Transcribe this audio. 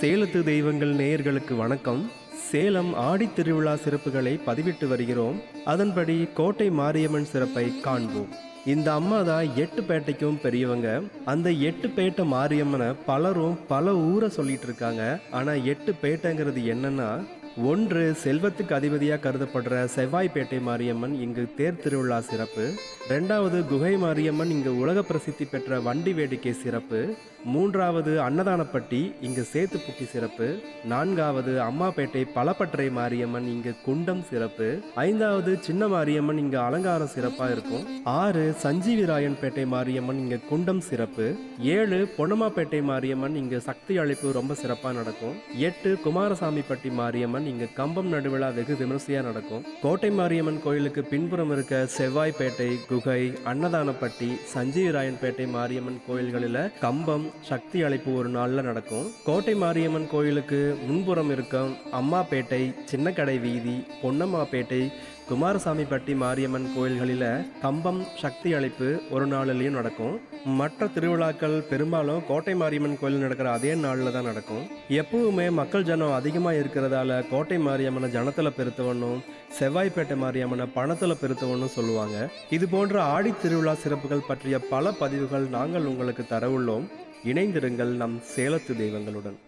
சேலத்து தெய்வங்கள் நேயர்களுக்கு வணக்கம். சேலம் ஆடித் திருவிழா சிறப்புகளை பதிவிட்டு வருகிறோம். அதன்படி கோட்டை மாரியம்மன் சிறப்பை காண்போம். இந்த அம்மா தான் எட்டு பேட்டைக்கும் பெரியவங்க. அந்த எட்டு பேட்டை மாரியம்மனை பலரும் பல ஊரை சொல்லிட்டு இருக்காங்க. ஆனா எட்டு பேட்டைங்கிறது என்னன்னா ஒன்று செல்வத்துக்கு அதிபதியாக கருதப்படுற செவ்வாய்ப்பேட்டை மாரியம்மன் இங்கு தேர் திருவிழா சிறப்பு. ரெண்டாவது குகை மாரியம்மன் இங்கு உலக பிரசித்தி பெற்ற வண்டி வேடிக்கை சிறப்பு. மூன்றாவது அன்னதானப்பட்டி இங்கு சேத்துப்புட்டி சிறப்பு. நான்காவது அம்மாப்பேட்டை பலப்பற்றை மாரியம்மன் இங்கு குண்டம் சிறப்பு. ஐந்தாவது சின்ன மாரியம்மன் இங்கு அலங்காரம் சிறப்பாக இருக்கும். ஆறு சஞ்சீவிராயன்பேட்டை மாரியம்மன் இங்கு குண்டம் சிறப்பு. ஏழு பொன்னமாப்பேட்டை மாரியம்மன் இங்கு சக்தி அழைப்பு ரொம்ப சிறப்பாக நடக்கும். எட்டு குமாரசாமிப்பட்டி மாரியம்மன் இங்கே கம்பம் நடுவிழா வெகு விமர்சையாக நடக்கும். கோட்டை மாரியம்மன் கோயிலுக்கு பின்புறம் இருக்க செவ்வாய்ப்பேட்டை குகை அன்னதானப்பட்டி சஞ்சீவிராயன்பேட்டை மாரியம்மன் கோயில்களில் கம்பம் சக்தி அழைப்பு ஒரு நாளில் நடக்கும். கோட்டை மாரியம்மன் கோயிலுக்கு முன்புறம் இருக்கும் அம்மாப்பேட்டை சின்னக்கடை வீதி பொன்னம்மாப்பேட்டை குமாரசாமிப்பட்டி மாரியம்மன் கோயில்களில் கம்பம் சக்தி அழைப்பு ஒரு நாளிலையும் நடக்கும். மற்ற திருவிழாக்கள் பெரும்பாலும் கோட்டை மாரியம்மன் கோயில் நடக்கிற அதே நாளில் தான் நடக்கும். எப்பவுமே மக்கள் ஜனம் அதிகமாக இருக்கிறதால கோட்டை மாரியம்மனை ஜனத்தில் பெருத்தவனும் செவ்வாய்ப்பேட்டை மாரியம்மனை பணத்தில் பெருத்தவனும் சொல்லுவாங்க. இது போன்ற ஆடி திருவிழா சிறப்புகள் பற்றிய பல பதிவுகள் நாங்கள் உங்களுக்கு தர உள்ளோம். இணைந்திருங்கள் நம் சேலத்து தெய்வங்களுடன்.